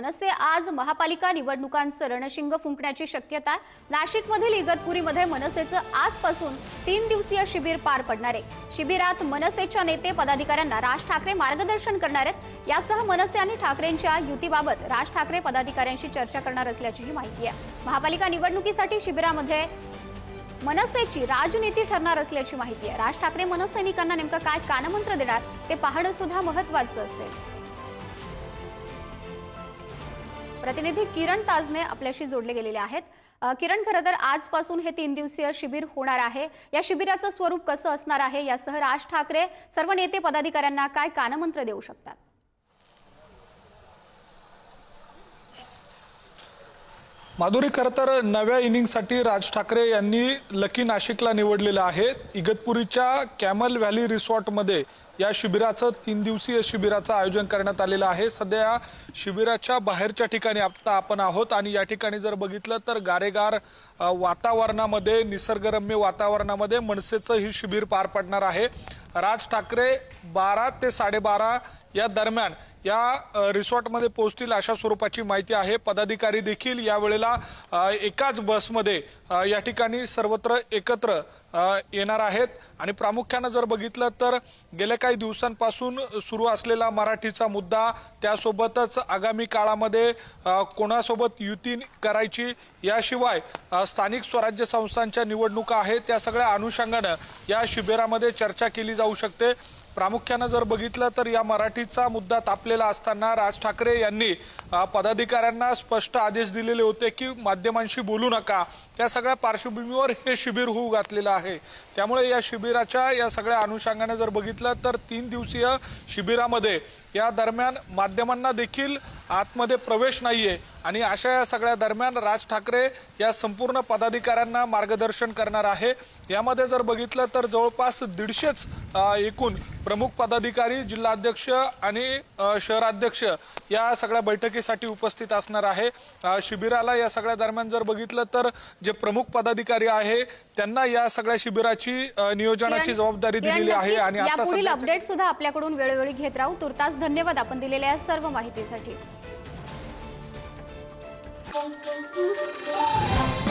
मनसे आज महापालिका निवडणुकांचं रणशिंग फुंकण्याची शक्यता. आहे. नाशिकमधील इगतपुरीमध्ये मनसेचं आजपासून तीन दिवसीय शिबिर पार पडणार आहे. शिबिरात मनसेच्या नेते पदाधिकाऱ्यांना राज ठाकरे मार्गदर्शन करणार आहेत. यासह मनसे आणि ठाकरेंच्या युतीबाबत राज ठाकरे पदाधिकाऱ्यांशी चर्चा करणार असल्याचीही माहिती आहे. महापालिका निवडणुकीसाठी शिबिरामध्ये मनसेची राजनीती ठरणार असल्याची माहिती आहे. राज ठाकरे मनसैनिकांना नेमकं काय कानमंत्र देणार ते पाहणं सुद्धा महत्वाचं असेल. प्रतिनिधी किरण ताजने आपल्याशी जोडले गेलेले आहेत. किरण खरं तर आजपासून हे तीन दिवसीय शिबिर होणार आहे. या शिबिराचं स्वरूप कसं असणार आहे? यासह राज ठाकरे सर्व नेते पदाधिकाऱ्यांना काय कानमंत्र देऊ शकतात? माधुरी खरं तर नव्या इनिंगसाठी राज ठाकरे यांनी लकी नाशिकला निवडलेलं आहे. इगतपुरीच्या कॅमल व्हॅली रिसॉर्टमध्ये या शिबिराचं तीन दिवसीय शिबिराचं आयोजन करण्यात आलेलं आहे. सध्या या शिबिराच्या बाहेरच्या ठिकाणी आता आपण आहोत आणि या ठिकाणी जर बघितलं तर गारेगार वातावरणामध्ये निसर्गरम्य वातावरणामध्ये मनसेचं ही शिबिर पार पडणार आहे. राज ठाकरे बारा ते साडेबारा या दरम्यान या रिसॉर्टमध्ये पोहोचतील अशा स्वरूपाची माहिती आहे. पदाधिकारी देखील यावेळेला एकाच बसमध्ये या ठिकाणी सर्वत्र एकत्र येणार आहेत. आणि प्रामुख्यानं जर बघितलं तर गेल्या काही दिवसांपासून सुरू असलेला मराठीचा मुद्दा त्यासोबतच आगामी काळामध्ये कोणासोबत युती करायची याशिवाय स्थानिक स्वराज्य संस्थांच्या निवडणुका आहेत. त्या सगळ्या अनुषंगानं या शिबिरामध्ये चर्चा केली जाऊ शकते. प्रामुख्यानं जर बघितलं तर या मराठीचा मुद्दा तापलेला असताना राज ठाकरे यांनी पदाधिकाऱ्यांना स्पष्ट आदेश दिलेले होते की माध्यमांशी बोलू नका. त्या सगळ्या पार्श्वभूमीवर हे शिबिर होऊ घातलेलं आहे. त्यामुळे या शिबिराच्या या सगळ्या अनुषंगाने जर बघितलं तर तीन दिवसीय शिबिरामध्ये या दरम्यान माध्यमांना देखील आतमध्ये प्रवेश नाही आहे आणि अशा या सगळ्या दरम्यान राज ठाकरे या संपूर्ण पदाधिकाऱ्यांना मार्गदर्शन करणार आहे. यामध्ये जर बघितलं तर जवळपास दीडशेच एकूण प्रमुख पदाधिकारी जिल्हाध्यक्ष आणि शहराध्यक्ष या सगळ्या बैठकीसाठी उपस्थित असणार आहे. शिबिराला या सगळ्या दरम्यान जर बघितलं तर जे प्रमुख पदाधिकारी आहे त्यांना या सगळ्या शिबिराची नियोजनाची जबाबदारी दिलेली आहे आणि आता अपडेट सुद्धा आपल्याकडून वेळोवेळी घेत राहू. तुर्तास धन्यवाद आपण दिलेल्या सर्व माहितीसाठी. Música